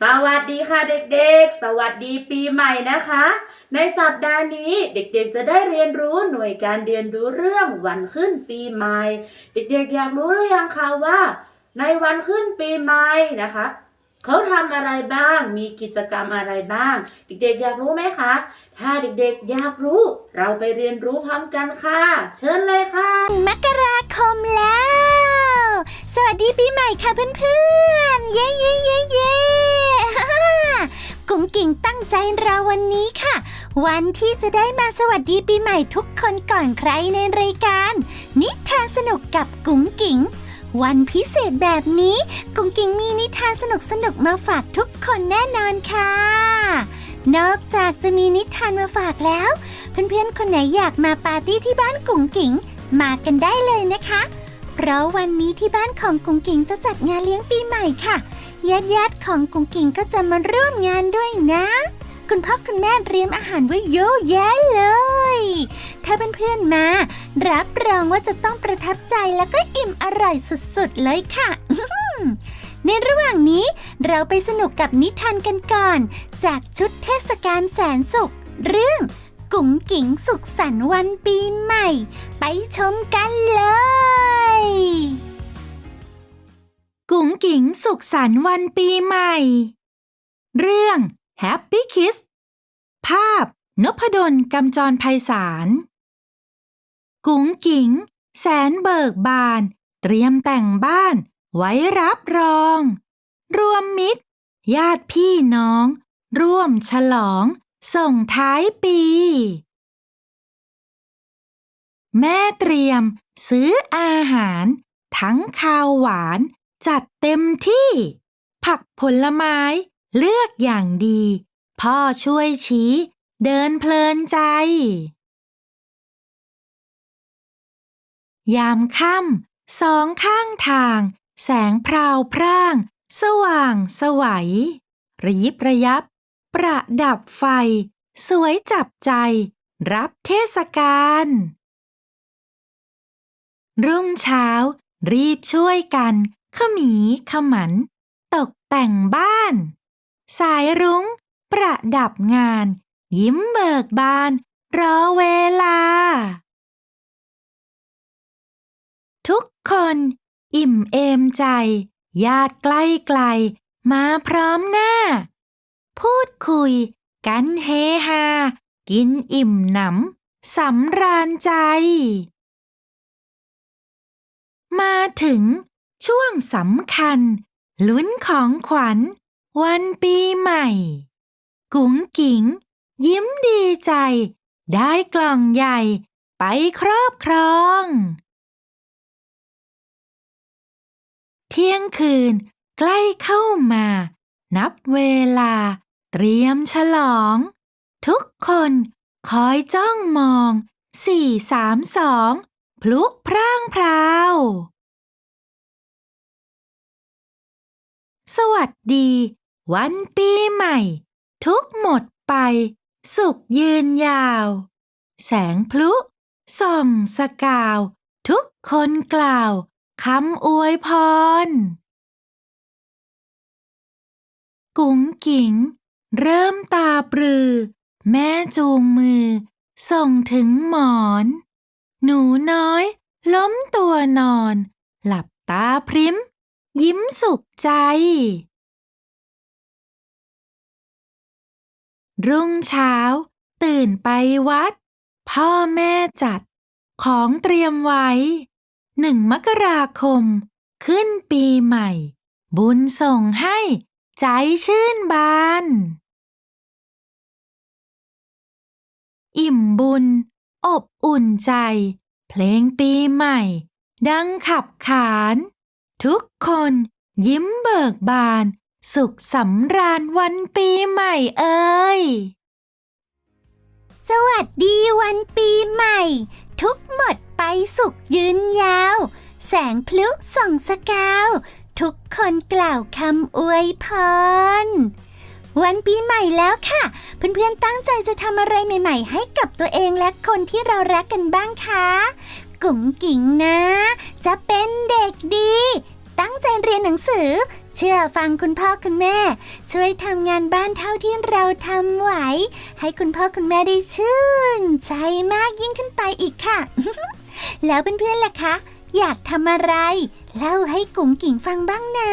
สวัสดีค่ะเด็กๆ สวัสดีปีใหม่นะคะ ในสัปดาห์นี้เด็กๆจะได้เรียนรู้หน่วยการเรียนรู้เรื่องวันขึ้นปีใหม่ เด็กๆอยากรู้หรือยังคะว่า ในวันขึ้นปีใหม่นะคะเขาทำอะไรบ้าง มีกิจกรรมอะไรบ้าง เด็กๆอยากรู้ไหมคะ ถ้าเด็กๆอยากรู้ เราไปเรียนรู้พร้อมกันค่ะ เชิญเลยค่ะ มกราคมแล้ว สวัสดีปีใหม่ค่ะเพื่อนๆ เย้เย้เย้เย้ กุ้งกิ่ง ตั้งใจรอวันนี้ค่ะ วันที่จะได้มาสวัสดีปีใหม่ทุกคนก่อนใครในรายการ นิทานสนุกกับกุ้งกิ่งวันพิเศษแบบนี้ กุ้งกิ่งมีนิทานสนุกสนุกมาฝากทุกคนแน่นอนค่ะ นอกจากจะมีนิทานมาฝากแล้ว เพื่อนๆคนไหนอยากมาปาร์ตี้ที่บ้านกุ้งกิ่งมากันได้เลยนะคะเพราะวันนี้ที่บ้านของกุ้งกิ่งจะจัดงานเลี้ยงปีใหม่ค่ะญาติๆของกุ้งกิ่งก็จะมาร่วมงานด้วยนะ คุณพ่อคุณแม่เตรียมอาหารไว้เยอะแยะเลย ถ้าเพื่อนๆมา รับรองว่าจะต้องประทับใจแล้วก็อิ่มอร่อยสุดๆเลยค่ะในระหว่างนี้เราไปสนุกกับนิทานกันก่อน จากชุดเทศกาลแสนสุข เรื่องกุ๋งกิ๋งสุขสันต์วันปีใหม่ ไปชมกันเลย กุ๋งกิ๋งสุขสันต์วันปีใหม่ เรื่อง Happy Kiss ภาพนพดลกำจรไพศาล กุ๋งกิ๋งแสนเบิกบาน เตรียมแต่งบ้าน ไว้รับรอง รวมมิตร ญาติพี่น้อง ร่วมฉลอง ส่งท้ายปี แม่เตรียม ซื้ออาหาร ทั้งข้าวหวาน จัดเต็มที่ ผักผลไม้ เลือกอย่างดี พ่อช่วยชี้ เดินเพลินใจ ยามค่ำสองข้างทาง แสงพราวพร่าง สว่างสวัยระยิบระยับ ประดับไฟ สวยจับใจ รับเทศกาลรุ่งเช้า รีบช่วยกัน ขมีขมัน ตกแต่งบ้าน สายรุ้ง ประดับงาน ยิ้มเบิกบาน รอเวลา ทุกคน อิ่มเอมใจ ญาติใกล้ไกล มาพร้อมหน้า พูดคุย กันเฮฮา กินอิ่มหนำสำราญใจ มาถึงช่วงสำคัญ ลุ้นของขวัญ วันปีใหม่ กุ๋งกิ๋งยิ้มดีใจ ได้กล่องใหญ่ไปครอบครอง เที่ยงคืนใกล้เข้ามา นับเวลา เตรียมฉลอง ทุกคนคอยจ้องมองสี่สามสองพลุพร่างพราว สวัสดี วันปีใหม่ ทุกหมดไป สุขยืนยาว แสงพลุส่องสกาว ทุกคนกล่าวคำอวยพร กุ๋งกิ๋งเริ่มตาปรือ แม่จูงมือ ส่งถึงหมอน หนูน้อย ล้มตัวนอน หลับตาพริม ยิ้มสุขใจ รุ่งเช้า ตื่นไปวัด พ่อแม่จัด ของเตรียมไว้ หนึ่งมกราคม ขึ้นปีใหม่ บุญส่งให้ ใจชื่นบาน อิ่มบุญ อบอุ่นใจ เพลงปีใหม่ ดังขับขาน ทุกคนยิ้มเบิกบาน สุขสำราญวันปีใหม่เอ่ย สวัสดีวันปีใหม่ ทุกหมดไปสุขยืนยาว แสงพลุส่องสกาว ทุกคนกล่าวคำอวยพร วันปีใหม่แล้วค่ะ เพื่อนๆตั้งใจจะทำอะไรใหม่ ๆ ให้กับตัวเองและคนที่เรารักกันบ้างคะกุ๋งกิ่งนะ จะเป็นเด็กดี ตั้งใจเรียนหนังสือ เชื่อฟังคุณพ่อคุณแม่ ช่วยทำงานบ้านเท่าที่เราทำไหว ให้คุณพ่อคุณแม่ได้ชื่น ใจมากยิ่งขึ้นไปอีกค่ะ แล้วเพื่อนๆล่ะคะ อยากทำอะไร เล่าให้กุ๋งกิ่งฟังบ้างนะ